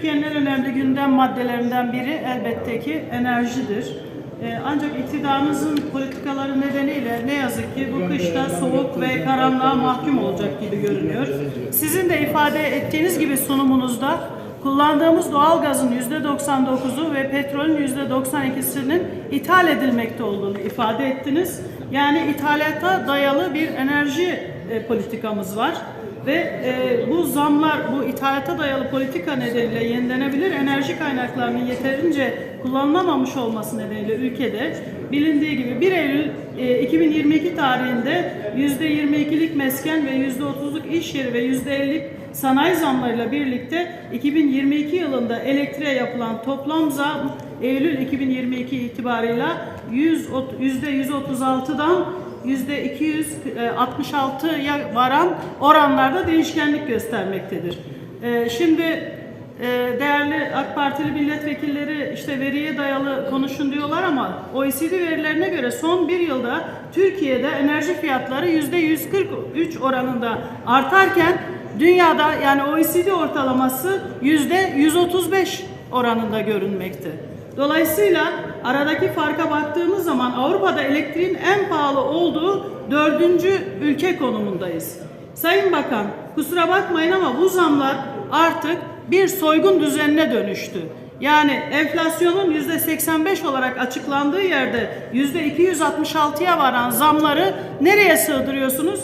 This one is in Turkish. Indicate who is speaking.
Speaker 1: Türkiye'nin en önemli gündem maddelerinden biri elbette ki enerjidir. Ee, Ancak iktidarımızın politikaları nedeniyle ne yazık ki bu kışta soğuk ve karanlığa mahkum olacak gibi görünüyor. Sizin de ifade ettiğiniz gibi sunumunuzda kullandığımız doğalgazın %99'u ve petrolün %92'sinin ithal edilmekte olduğunu ifade ettiniz. Yani ithalata dayalı bir enerji e, politikamız var. Ve e, bu zamlar, bu ithalata dayalı politika nedeniyle yenilenebilir enerji kaynaklarının yeterince kullanılamamış olması nedeniyle ülkede bilindiği gibi 1 Eylül e, 2022 tarihinde %22'lik mesken ve %30'luk iş yeri ve %50'lik sanayi zamlarıyla birlikte 2022 yılında elektriğe yapılan toplam zam Eylül 2022 itibarıyla 100, %136'dan %266'ya varan oranlarda değişkenlik göstermektedir. Ee, Şimdi e, değerli AK Partili milletvekilleri işte veriye dayalı konuşun diyorlar ama OECD verilerine göre son bir yılda Türkiye'de enerji fiyatları %143 oranında artarken dünyada yani OECD ortalaması %135 oranında görünmekte. Dolayısıyla aradaki farka baktığımız zaman Avrupa'da elektriğin en pahalı olduğu dördüncü ülke konumundayız. Sayın Bakan kusura bakmayın ama bu zamlar artık bir soygun düzenine dönüştü. Yani enflasyonun yüzde 85 olarak açıklandığı yerde yüzde 266'ya varan zamları nereye sığdırıyorsunuz?